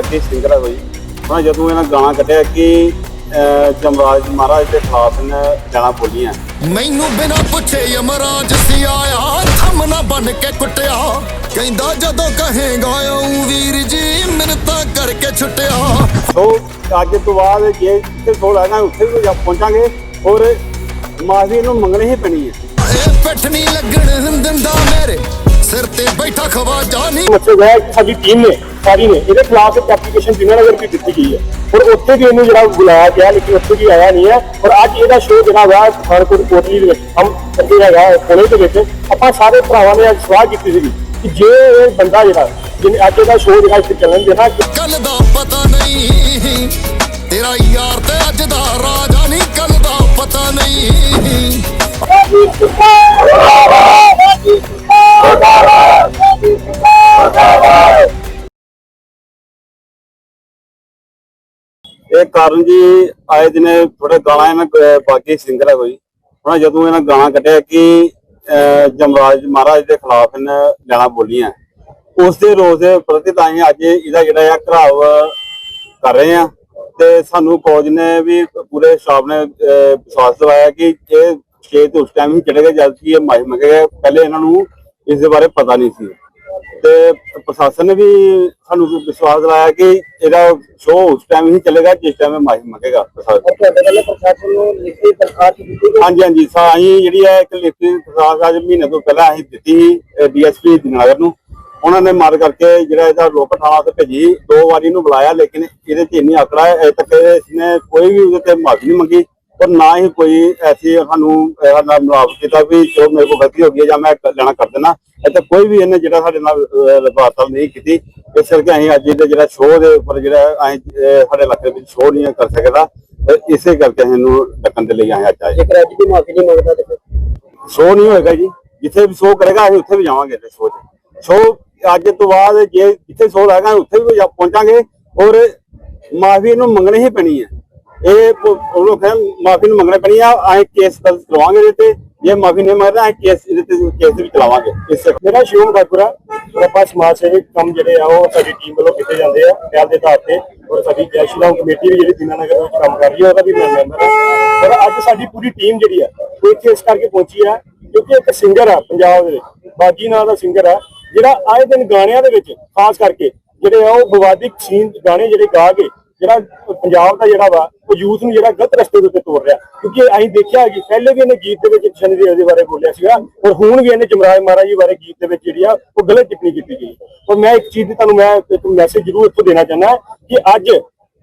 ਬਾਕੀ ਸਿੰਗਰ ਹੋਈ ਉਹਨਾਂ ਜਦੋਂ ਇਹਨਾਂ ਗਾਣਾ ਕੱਢਿਆ ਕਿ ਜਮਰਾਜ ਮਹਾਰਾਜ ਦੇ ਖਿਲਾਫ ਇਹਨੇ ਗਾਣਾ ਬੋਲੀਆਂ। ਮੈਨੂੰ ਬਿਨਾ ਪੁੱਛੇ ਯਮਰਾਜ ਸੀ ਆਇਆ ਥੰਮ ਨਾ ਬਨ ਕੇ ਕੁੱਟਿਆ। ਕਹਿੰਦਾ ਜਦੋਂ ਕਹੇਗਾ ਓ ਵੀਰ ਜੀ ਮਿੰਨਤਾਂ ਕਰਕੇ ਛੁੱਟਿਆ। ਸੋ ਅੱਜ ਤੋਂ ਬਾਅਦ ਜੇ ਕਿਤੇ ਸੋਲ ਆਣਾ ਉੱਥੇ ਵੀ ਜਾ ਪਹੁੰਚਾਂਗੇ। ਔਰ ਮਾਫੀ ਇਹਨੂੰ ਮੰਗਣੀ ਹੀ ਪੈਣੀ ਹੈ। ਇਹ ਪਿੱਠ ਨਹੀਂ ਲੱਗਣ ਦਿੰਦਾ ਮੇਰੇ ਸਿਰ ਤੇ ਬੈਠਾ ਮਕਸਦ ਹੈ ਕਿ ਸਾਡੀ ਟੀਮ ਨੇ ਸਾਰੀ ਨੇ ਇਹਦੇ ਖਿਲਾਫ ਇੱਕ ਐਪਲੀਕੇਸ਼ਨ ਦਿਨਾਨਗਰ ਵੀ ਦਿੱਤੀ ਗਈ ਹੈ। ਔਰ ਉੱਥੇ ਵੀ ਇਹਨੂੰ ਜਿਹੜਾ ਬੁਲਾਇਆ ਗਿਆ ਲੇਕਿਨ ਉੱਥੇ ਵੀ ਆਇਆ ਨਹੀਂ ਹੈ। ਔਰ ਅੱਜ ਇਹਦਾ ਸ਼ੋਅ ਜਿਹੜਾ ਵਾ ਪਠਾਨਕੋਟ ਕੋਟਲੀ ਦੇ ਵਿੱਚ ਹਮ ਕਰਦੇ ਹੈਗਾ ਪੁਣੇ ਦੇ ਵਿੱਚ ਆਪਾਂ ਸਾਰੇ ਭਰਾਵਾਂ ਨੇ ਅੱਜ ਸਲਾਹ ਕੀਤੀ ਸੀ ਕਿ ਜੇ ਇਹ ਬੰਦਾ ਜਿਹੜਾ ਜਿਹਨੇ ਅੱਜ ਇਹਦਾ ਸ਼ੋਅ ਜਿਹੜਾ ਇੱਥੇ ਚੱਲਣ ਦੇਣਾ ਕੱਲ ਦਾ ਪਤਾ ਨਹੀਂ ਤੇਰਾ ਯਾਰ ਤੇ ਅੱਜ ਦਾ ਰਾਜਾ ਨਹੀਂ ਕੱਲ ਦਾ ਪਤਾ ਨਹੀਂ। ਇਹ ਕਾਰਨ ਜੀ, ਆਏ ਦਿਨੇ ਥੋੜੇ ਗਾਣਾ ਇਹਨਾਂ ਬਾਕੀ ਸਿੰਗਰ ਹੈ ਕੋਈ। ਉਹਨਾਂ ਜਦੋਂ ਇਹਨਾਂ ਗਾਣਾ ਕੱਢਿਆ ਕਿ ਜਮਰਾਜ ਮਹਾਰਾਜ ਦੇ ਖਿਲਾਫ ਇਹਨਾਂ ਲੈਣਾ ਬੋਲੀਆਂ। ਉਸ ਦੇ ਰੋਜ਼ ਦੇ ਪ੍ਰਤੀ ਤਾਂ ਅੱਜ ਇਹਦਾ ਜਿਹੜਾ ਆ ਘਰਾਵ ਕਰ ਰਹੇ ਆ। ਤੇ ਸਾਨੂੰ ਫੌਜ ਨੇ ਵੀ ਪੂਰੇ ਸਟਾਫ ਨੇ ਵਿਸ਼ਵਾਸ ਦਿਵਾਇਆ ਕਿ ਇਹ ਸਟੇਜ ਤੇ ਉਸ ਟਾਈਮ ਹੀ ਚੜੇਗਾ ਜਦ ਕਿ ਇਹ ਮਾਹਿਰ ਮੰਗੇਗਾ ਪਹਿਲੇ ਇਹਨਾਂ ਨੂੰ ਇਸ ਦੇ ਬਾਰੇ ਪਤਾ ਨਹੀਂ ਸੀ। ਤੇ ਪ੍ਰਸ਼ਾਸਨ ਨੇ ਵੀ ਸਾਨੂੰ ਵਿਸ਼ਵਾਸ ਦਿਲਾਇਆ ਕਿ ਇਹਦਾ ਸ਼ੋਅ ਉਸ ਟਾਈਮ ਹੀ ਚੱਲੇਗਾ ਜਿਸ ਟਾਈਮ ਇਹ ਮਾਹਿਰ ਮੰਗੇਗਾ ਪ੍ਰਸ਼ਾਸਨ ਤੁਹਾਡੇ ਵੱਲੋਂ ਪ੍ਰਸ਼ਾਸਨ ਨੂੰ ਲਿਖਤੀ ਦਰਖਾਸਤ ਦਿੱਤੀ ਹਾਂਜੀ ਹਾਂਜੀ। ਸਾਈ ਜਿਹੜੀ ਹੈ ਇੱਕ ਲਿਖਤੀ ਦਰਖਾਸਤ ਅੱਜ ਮਹੀਨੇ ਤੋਂ ਪਹਿਲਾਂ ਅਸੀਂ ਦਿੱਤੀ ਡੀਐਸਪੀ ਦਿਨਾਗਰ ਨੂੰ। ਉਹਨਾਂ ਨੇ ਮਾਰ ਕਰਕੇ ਜਿਹੜਾ ਇਹਦਾ ਰੋਕ ਥਾਣਾ ਤੇ ਭੇਜੀ। ਦੋ ਵਾਰੀ ਇਹਨੂੰ ਬੁਲਾਇਆ ਲੇਕਿਨ ਇਹਦੇ 'ਚ ਇੰਨੀ ਆਕੜਾ ਹੈ ਤੱਕ ਇਸਨੇ ਕੋਈ ਵੀ ਉਹਦੇ ਤੇ ਮਾਫੀ ਨਹੀਂ ਮੰਗੀ। ਔਰ ਨਾ ਹੀ ਕੋਈ ਐਸੀ ਸਾਨੂੰ ਇਹਦਾ ਮੁਆਫ ਕੀਤਾ ਵੀ ਜੋ ਮੇਰੇ ਕੋਲ ਗਲਤੀ ਹੋ ਗਈ ਜਾਂ ਮੈਂ ਲੈਣਾ ਕਰ ਦੇਣਾ। ਇੱਥੇ ਕੋਈ ਵੀ ਇਹਨੇ ਜਿਹੜਾ ਸਾਡੇ ਨਾਲ ਲਗਾਤਾਰ ਨਹੀਂ ਕੀਤੀ। ਇਸ ਕਰਕੇ ਅਸੀਂ ਅੱਜ ਇਹਦੇ ਜਿਹੜਾ ਸ਼ੋਅ ਦੇ ਉੱਪਰ ਜਿਹੜਾ ਅਸੀਂ ਸਾਡੇ ਇਲਾਕੇ ਵਿੱਚ ਸ਼ੋਅ ਨਹੀਂ ਕਰ ਸਕਦਾ। ਇਸੇ ਕਰਕੇ ਅਸੀਂ ਇਹਨੂੰ ਡੱਕਣ ਦੇ ਲਈ ਆਏ ਅੱਜ ਆਏ ਜੇਕਰ ਅੱਜ ਦੀ ਮਾਫੀ ਨਹੀਂ ਮੰਗਦਾ ਤੇ ਸ਼ੋਅ ਨਹੀਂ ਹੋਏਗਾ ਜੀ। ਜਿੱਥੇ ਵੀ ਸ਼ੋਅ ਕਰੇਗਾ ਅਸੀਂ ਉੱਥੇ ਵੀ ਜਾਵਾਂਗੇ ਤੇ ਸ਼ੋਅ 'ਚ। ਸ਼ੋਅ ਅੱਜ ਤੋਂ ਬਾਅਦ ਜੇ ਜਿੱਥੇ ਸ਼ੋਅ ਲਾਏਗਾ ਉੱਥੇ ਵੀ ਪਹੁੰਚਾਂਗੇ। ਔਰ ਮਾਫੀ ਇਹਨੂੰ ਮੰਗਣੀ ਹੀ ਪੈਣੀ ਹੈ। ਇਹ ਉਹ ਲੋਕ ਹੈ ਮਾਫੀ ਨੂੰ ਮੰਗਣੀ ਪੈਣੀ ਆ, ਅਸੀਂ ਕੇਸ ਦਰਜ ਕਰਵਾਵਾਂਗੇ ਇਹਦੇ ਤੇ। ਜੇ ਮਾਫੀ ਨਹੀਂ ਮੰਗਦਾ, ਅਸੀਂ ਕੇਸ ਇਹਦੇ ਤੇ ਕੇਸ ਵੀ ਚਲਾਵਾਂਗੇ। ਇਸ ਮੇਰਾ ਸ਼ਿਵਮ ਖਾਕੁਰਾ ਔਰ ਸਮਾਜ ਸੇਵੀ ਕੰਮ ਜਿਹੜੇ ਆ, ਉਹ ਸਾਡੀ ਟੀਮ ਵੱਲੋਂ ਕੀਤੇ ਜਾਂਦੇ ਆ, ਪਹਿਲ ਦੇ ਆਧਾਰ ਤੇ। ਔਰ ਸਾਡੀ ਜੈ ਕਮੇਟੀ ਵੀ ਜਿਹੜੀ ਦੀਨਾਨਗਰ ਵਿੱਚ ਕੰਮ ਕਰ ਰਹੀ ਹੈ ਉਹਦਾ ਵੀ ਮੈਂ ਮੈਂਬਰ ਹਾਂ ਔਰ ਅੱਜ ਸਾਡੀ ਪੂਰੀ ਟੀਮ ਜਿਹੜੀ ਆ, ਉਹ ਇੱਥੇ ਇਸ ਕਰਕੇ ਪਹੁੰਚੀ ਆ, ਕਿਉਂਕਿ ਇੱਕ ਸਿੰਗਰ ਆ ਪੰਜਾਬ ਦੇ ਵਿੱਚ ਬਾਜੀ ਨਾਂ ਦਾ ਸਿੰਗਰ ਆ, ਜਿਹੜਾ ਆਏ ਦਿਨ ਗਾਣਿਆਂ ਦੇ ਵਿੱਚ, ਖਾਸ ਕਰਕੇ, ਜਿਹੜੇ ਆ ਉਹ ਵਿਵਾਦਿਕ ਸੀਨ ਗਾਣੇ ਜਿਹੜੇ ਗਾ ਕੇ ਜਿਹੜਾ ਪੰਜਾਬ ਦਾ ਜਿਹੜਾ ਵਾ, ਉਹ ਯੂਥ ਨੂੰ ਜਿਹੜਾ ਗਲਤ ਰਸਤੇ ਦੇ ਉੱਤੇ ਤੋਰ ਰਿਹਾ। ਕਿਉਂਕਿ ਅਸੀਂ ਦੇਖਿਆ ਕਿ ਪਹਿਲੇ ਵੀ ਇਹਨੇ ਗੀਤ ਦੇ ਵਿੱਚ ਸ਼ਨੀ ਦੇਵ ਦੇ ਬਾਰੇ ਬੋਲਿਆ ਸੀਗਾ ਔਰ ਹੁਣ ਵੀ ਇਹਨੇ ਜਮਰਾਜ ਮਹਾਰਾਜ ਜੀ ਬਾਰੇ ਗੀਤ ਦੇ ਵਿੱਚ ਜਿਹੜੀ ਆ, ਉਹ ਗਲਤ ਟਿੱਪਣੀ ਕੀਤੀ ਗਈ। ਔਰ ਮੈਂ ਇੱਕ ਚੀਜ਼ ਦੀ ਤੁਹਾਨੂੰ ਮੈਂ ਇੱਕ ਮੈਸੇਜ ਜ਼ਰੂਰ ਇੱਥੋਂ ਦੇਣਾ ਚਾਹੁੰਦਾ ਕਿ ਅੱਜ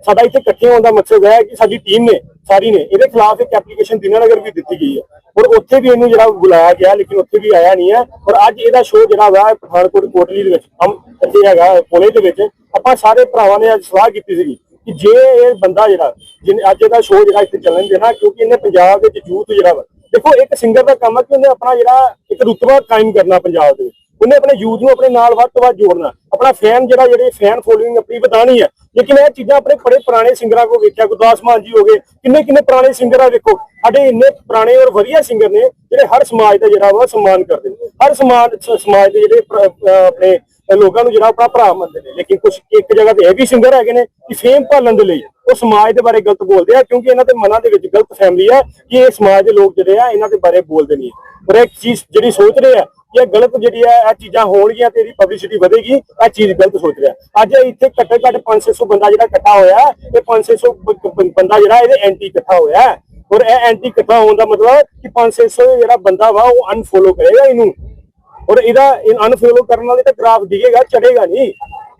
ਸਾਡਾ ਇੱਥੇ ਇਕੱਠੇ ਹੋਣ ਦਾ ਮਕਸਦ ਹੈ ਕਿ ਸਾਡੀ ਟੀਮ ਨੇ, ਸਾਰੀ ਨੇ ਇਹਦੇ ਖਿਲਾਫ ਇੱਕ ਐਪਲੀਕੇਸ਼ਨ ਦਿਨਾਨਗਰ ਵੀ ਦਿੱਤੀ ਗਈ ਹੈ। ਔਰ ਉੱਥੇ ਵੀ ਇਹਨੂੰ ਜਿਹੜਾ ਬੁਲਾਇਆ ਗਿਆ, ਲੇਕਿਨ ਉੱਥੇ ਵੀ ਆਇਆ ਨਹੀਂ ਹੈ। ਔਰ ਅੱਜ ਇਹਦਾ ਸ਼ੋਅ ਜਿਹੜਾ ਵਾ, ਪਠਾਨਕੋਟ ਕੋਟਲੀ ਦੇ ਵਿੱਚ, ਹਮ ਇੱਥੇ ਹੈਗਾ ਪੁਣੇ ਦੇ ਵਿੱਚ, ਆਪਾਂ ਸਾਰੇ ਭਰਾਵਾਂ ਨੇ ਅੱਜ ਸਲਾਹ ਕੀਤੀ ਸੀਗੀ ਕਿ ਜੇ ਇਹ ਬੰਦਾ ਜਿਹੜਾ ਜਿਹਨੇ ਅੱਜ ਇਹਦਾ ਸ਼ੋਅ ਜਿਹੜਾ ਇੱਥੇ ਚੱਲਣ ਦੇਣਾ ਕਿਉਂਕਿ ਇਹਨੇ ਪੰਜਾਬ ਦੇ ਵਿੱਚ ਯੂਥ ਜਿਹੜਾ ਵਾ, ਦੇਖੋ ਇੱਕ ਸਿੰਗਰ ਦਾ ਕੰਮ ਹੈ ਕਿ ਉਹਨੇ ਆਪਣਾ ਜਿਹੜਾ ਇੱਕ ਰੁਤਬਾ ਕਾਇਮ ਕਰਨਾ ਪੰਜਾਬ ਦੇ ਵਿੱਚ। ਉਹਨੇ ਆਪਣੇ ਯੂਥ ਨੂੰ ਆਪਣੇ ਨਾਲ ਵੱਧ ਤੋਂ ਵੱਧ ਜੋੜਨਾ। ਆਪਣਾ ਫੈਨ ਜਿਹੜਾ, ਜਿਹੜੇ ਫੈਨ ਫੋਲੋਇੰਗ ਆਪਣੀ ਵਧਾਣੀ ਹੈ ਲੇਕਿਨ ਇਹ ਚੀਜ਼ਾਂ ਆਪਣੇ ਬੜੇ ਪੁਰਾਣੇ ਸਿੰਗਰਾਂ ਕੋ ਵੇਖਿਆ, ਗੁਰਦਾਸ ਮਾਨ ਜੀ ਹੋ ਗਏ, ਕਿੰਨੇ ਕਿੰਨੇ ਪੁਰਾਣੇ ਸਿੰਗਰ ਆ ਵੇਖੋ। ਸਾਡੇ ਇੰਨੇ ਪੁਰਾਣੇ ਔਰ ਵਧੀਆ ਸਿੰਗਰ ਨੇ, ਜਿਹੜੇ ਹਰ ਸਮਾਜ ਦਾ ਜਿਹੜਾ ਵਾ ਸਨਮਾਨ ਕਰਦੇ ਨੇ। ਹਰ ਸਮਾਜ ਸਮਾਜ ਦੇ ਜਿਹੜੇ ਆਪਣੇ ਲੋਕਾਂ ਨੂੰ ਜਿਹੜਾ ਆਪਣਾ ਭਰਾ ਮੰਨਦੇ ਨੇ। ਲੇਕਿਨ ਕੁਝ ਇੱਕ ਜਗ੍ਹਾ ਤੇ ਇਹ ਵੀ ਸਿੰਗਰ ਹੈਗੇ ਨੇ ਕਿ ਫੇਮ ਭਾਲਣ ਦੇ ਲਈ ਉਹ ਸਮਾਜ ਦੇ ਬਾਰੇ ਗਲਤ ਬੋਲਦੇ ਆ, ਕਿਉਂਕਿ ਇਹਨਾਂ ਦੇ ਮਨਾਂ ਦੇ ਵਿੱਚ ਗਲਤ ਫੈਮਿਲੀ ਹੈ ਕਿ ਇਹ ਸਮਾਜ ਦੇ ਲੋਕ ਜਿਹੜੇ ਆ, ਇਹਨਾਂ ਦੇ ਬਾਰੇ ਬੋਲਦੇ ਨਹੀਂ ਪਰ ਇੱਕ ਚੀਜ਼ ਜਿਹੜੀ ਸੋਚ ਰਹੇ ਆ, ਇਹ ਗਲਤ ਜਿਹੜੀ ਹੈ ਇਹ ਚੀਜ਼ਾਂ ਹੋਣਗੀਆਂ ਤੇ ਇਹਦੀ ਪਬਲਿਸਿਟੀ ਵਧੇਗੀ, ਇਹ ਚੀਜ਼ ਗਲਤ ਸੋਚ ਰਿਹਾ। ਅੱਜ ਇੱਥੇ ਘੱਟੋ ਘੱਟ 500 ਬੰਦਾ ਜਿਹੜਾ ਇਕੱਠਾ ਹੋਇਆ, ਇਹ 500 ਬ- ਬ- ਬੰਦਾ ਜਿਹੜਾ ਇਹਦੇ ਐਂਟੀ ਇਕੱਠਾ ਹੋਇਆ। ਔਰ ਇਹ ਐਂਟੀ ਇਕੱਠਾ ਹੋਣ ਦਾ ਮਤਲਬ ਕਿ 500 ਜਿਹੜਾ ਬੰਦਾ ਵਾ, ਉਹ ਅਨਫੋਲੋ ਕਰੇਗਾ ਇਹਨੂੰ। ਔਰ ਇਹਦਾ ਅਨਫੋਲੋ ਕਰਨ ਵਾਲੇ ਤਾਂ ਗ੍ਰਾਫ ਦਿਖੇਗਾ ਚੜੇਗਾ ਨਹੀਂ।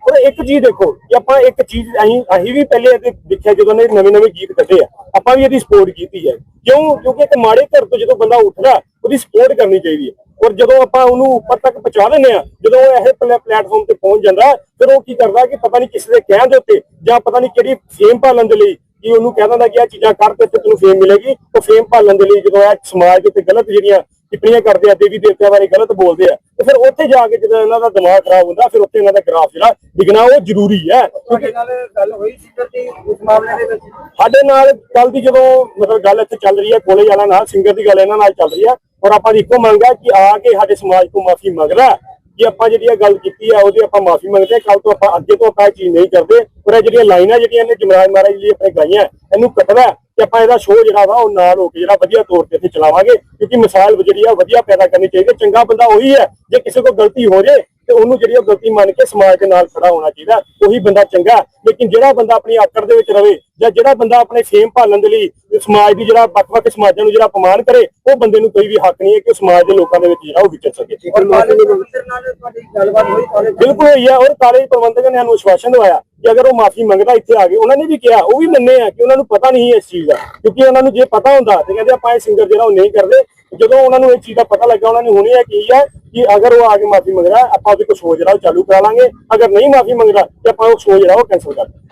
ਔਰ ਇੱਕ ਚੀਜ਼ ਦੇਖੋ, ਕਿ ਆਪਾਂ ਇੱਕ ਚੀਜ਼ ਅਸੀਂ ਅਸੀਂ ਵੀ ਪਹਿਲੇ ਇਹਦੇ ਦੇਖਿਆ ਜਦੋਂ ਨੇ ਨਵੇਂ ਨਵੇਂ ਗੀਤ ਕੱਢੇ ਆ। ਆਪਾਂ ਵੀ ਇਹਦੀ ਸਪੋਰਟ ਕੀਤੀ ਹੈ ਕਿਉਂ? ਕਿਉਂਕਿ ਇੱਕ ਮਾੜੇ ਘਰ ਤੋਂ ਜਦੋਂ ਬੰਦਾ ਉੱਠਦਾ, ਉਹਦੀ ਸਪੋਰਟ ਕਰਨੀ ਚਾਹੀਦੀ ਹੈ ਔਰ ਜਦੋਂ ਆਪਾਂ ਉਹਨੂੰ ਉੱਪਰ ਤੱਕ ਪਹੁੰਚਾ ਦਿੰਦੇ ਆ, ਜਦੋਂ ਉਹ ਇਹ ਪਲੇਟਫਾਰਮ ਤੇ ਪਹੁੰਚ ਜਾਂਦਾ, ਫਿਰ ਉਹ ਕੀ ਕਰਦਾ ਕਿ ਪਤਾ ਨਹੀਂ ਕਿਸੇ ਦੇ ਕਹਿਣ ਦੇ ਉੱਤੇ ਜਾਂ ਪਤਾ ਨਹੀਂ ਕਿਹੜੀ ਫੇਮ ਭਾਲਣ ਦੇ ਲਈ ਕਿ ਉਹਨੂੰ ਕਹਿ ਦਿੰਦਾ ਕਿ ਇਹ ਚੀਜ਼ਾਂ ਕਰ ਤੇ ਤੈਨੂੰ ਫੇਮ ਮਿਲੇਗੀ ਉਹ ਫੇਮ ਭਾਲਣ ਦੇ ਲਈ ਜਦੋਂ ਇਹ ਸਮਾਜ ਦੇ ਉੱਤੇ ਗਲਤ ਜਿਹੜੀਆਂ ਟਿੱਪਣੀਆਂ ਕਰਦੇ ਆ ਦੇਵੀ ਦੇਵਤਿਆਂ ਬਾਰੇ ਗਲਤ ਬੋਲਦੇ ਆ ਤੇ ਫਿਰ ਉੱਥੇ ਜਾ ਕੇ ਜਦੋਂ ਇਹਨਾਂ ਦਾ ਦਿਮਾਗ ਖਰਾਬ ਹੁੰਦਾ ਫਿਰ ਉੱਥੇ ਇਹਨਾਂ ਦਾ ਗ੍ਰਾਫ ਜਿਹੜਾ ਦਿਖਣਾ ਉਹ ਜ਼ਰੂਰੀ ਹੈ। ਕਿਉਂਕਿ ਨਾਲ ਗੱਲ ਹੋਈ ਸੀ ਕਿ ਉਸ ਮਾਮਲੇ ਦੇ ਵਿੱਚ? ਸਾਡੇ ਨਾਲ ਕੱਲ ਦੀ ਜਦੋਂ ਮਤਲਬ ਗੱਲ ਇੱਥੇ ਚੱਲ ਰਹੀ ਹੈ ਕੋਲੇ ਵਾਲਾ ਨਾਲ ਸਿੰਗਰ ਦੀ ਗੱਲ ਇਹਨਾਂ ਨਾਲ ਚੱਲ ਰਹੀ ਹੈ ਔਰ ਆਪਾਂ ਦੀ ਇੱਕੋ ਮੰਗ ਹੈ ਕਿ ਆ ਕੇ ਸਾਡੇ ਸਮਾਜ ਤੋਂ ਮਾਫੀ ਮੰਗਦਾ ਕਿ ਆਪਾਂ ਜਿਹੜੀ ਇਹ ਗੱਲ ਕੀਤੀ ਆ, ਉਹਦੀ ਆਪਾਂ ਮਾਫੀ ਮੰਗਦੇ ਆ ਕੱਲ ਤੋਂ ਆਪਾਂ ਅੱਗੇ ਤੋਂ ਆਪਾਂ ਇਹ ਚੀਜ਼ ਨਹੀਂ ਕਰਦੇ। ਪਰ ਇਹ ਜਿਹੜੀਆਂ ਲਾਈਨਾਂ ਜਿਹੜੀਆਂ ਇਹਨੇ ਜਮਰਾਜ ਮਹਾਰਾਜ ਜੀ ਆਪਣੇ ਗਾਈਆਂ, ਇਹਨੂੰ ਕੱਟਣਾ ਹੈ ਤੇ ਆਪਾਂ ਇਹਦਾ ਸ਼ੋਅ ਜਿਹੜਾ ਵਾ, ਉਹ ਨਾਲ ਹੋ ਕੇ ਜਿਹੜਾ ਵਧੀਆ ਤੌਰ ਤੇ ਇੱਥੇ ਚਲਾਵਾਂਗੇ। ਕਿਉਂਕਿ ਮਿਸਾਲ ਜਿਹੜੀ ਆ, ਵਧੀਆ ਪੈਦਾ ਕਰਨੀ ਚਾਹੀਦੀ ਹੈ। ਚੰਗਾ ਬੰਦਾ ਉਹੀ ਹੈ, ਜੇ ਕਿਸੇ ਕੋਲ ਗਲਤੀ ਹੋ ਜੇ ਤੇ ਉਹਨੂੰ ਜਿਹੜੀ ਉਹ ਗਲਤੀ ਮੰਨ ਕੇ ਸਮਾਜ ਦੇ ਨਾਲ ਖੜਾ ਹੋਣਾ ਚਾਹੀਦਾ। ਉਹੀ ਬੰਦਾ ਚੰਗਾ। ਲੇਕਿਨ ਜਿਹੜਾ ਬੰਦਾ ਆਪਣੀ ਆਕੜ ਦੇ ਵਿੱਚ ਰਵੇ ਜਾਂ ਜਿਹੜਾ ਬੰਦਾ ਆਪਣੇ ਫੇਮ ਭਾਲਣ ਦੇ ਲਈ ਸਮਾਜ ਦੀ ਜਿਹੜਾ ਵੱਖ-ਵੱਖ ਸਮਾਜਾਂ ਨੂੰ ਜਿਹੜਾ ਅਪਮਾਨ ਕਰੇ ਉਹ ਬੰਦੇ ਨੂੰ ਕੋਈ ਵੀ ਹੱਕ ਨਹੀਂ ਹੈ ਕਿ ਉਹ ਸਮਾਜ ਦੇ ਲੋਕਾਂ ਦੇ ਵਿੱਚ ਜਿਹੜਾ ਉਹ ਵਿਚਰ ਸਕੇ। ਬਿਲਕੁਲ ਹੋਈ ਹੈ ਔਰ ਕਾਲਜ ਪ੍ਰਬੰਧਕ ਨੇ ਸਾਨੂੰ ਵਿਸ਼ਵਾਸਨ ਦਵਾਇਆ ਕਿ ਅਗਰ ਉਹ ਮਾਫੀ ਮੰਗਦਾ ਇੱਥੇ ਆ ਗਏ ਉਹਨਾਂ ਨੇ ਵੀ ਕਿਹਾ ਉਹ ਵੀ ਮੰਨੇ ਆ ਕਿ ਉਹਨਾਂ ਨੂੰ ਪਤਾ ਨਹੀਂ ਇਸ ਚੀਜ਼ ਦਾ। ਕਿਉਂਕਿ ਉਹਨਾਂ ਨੂੰ ਜੇ ਪਤਾ ਹੁੰਦਾ ਤੇ ਕਹਿੰਦੇ ਆਪਾਂ ਇਹ ਸਿੰਗਰ ਜਿਹੜਾ ਉਹ ਨਹੀਂ ਕਰਦੇ ਜਦੋਂ ਉਹਨਾਂ ਨੂੰ ਇਹ ਚੀਜ਼ ਦਾ ਪਤਾ ਲੱਗਾ, ਉਹਨਾਂ ਨੇ ਹੁਣੇ ਇਹ ਕੀ ਹੈ ਕਿ ਅਗਰ ਉਹ ਆ ਕੇ ਮਾਫੀ ਮੰਗਦਾ ਆਪਾਂ ਉਹਦੇ ਕੋਲ ਸੋਚ ਜਿਹੜਾ ਉਹ ਚਾਲੂ ਕਰਾ ਲਾਂਗੇ। ਅਗਰ ਨਹੀਂ ਮਾਫੀ ਮੰਗਦਾ, ਤੇ ਆਪਾਂ ਉਹ ਸੋਚ ਜਿਹੜਾ ਉਹ ਕੈਨਸਲ ਕਰ ਦਾਂਗੇ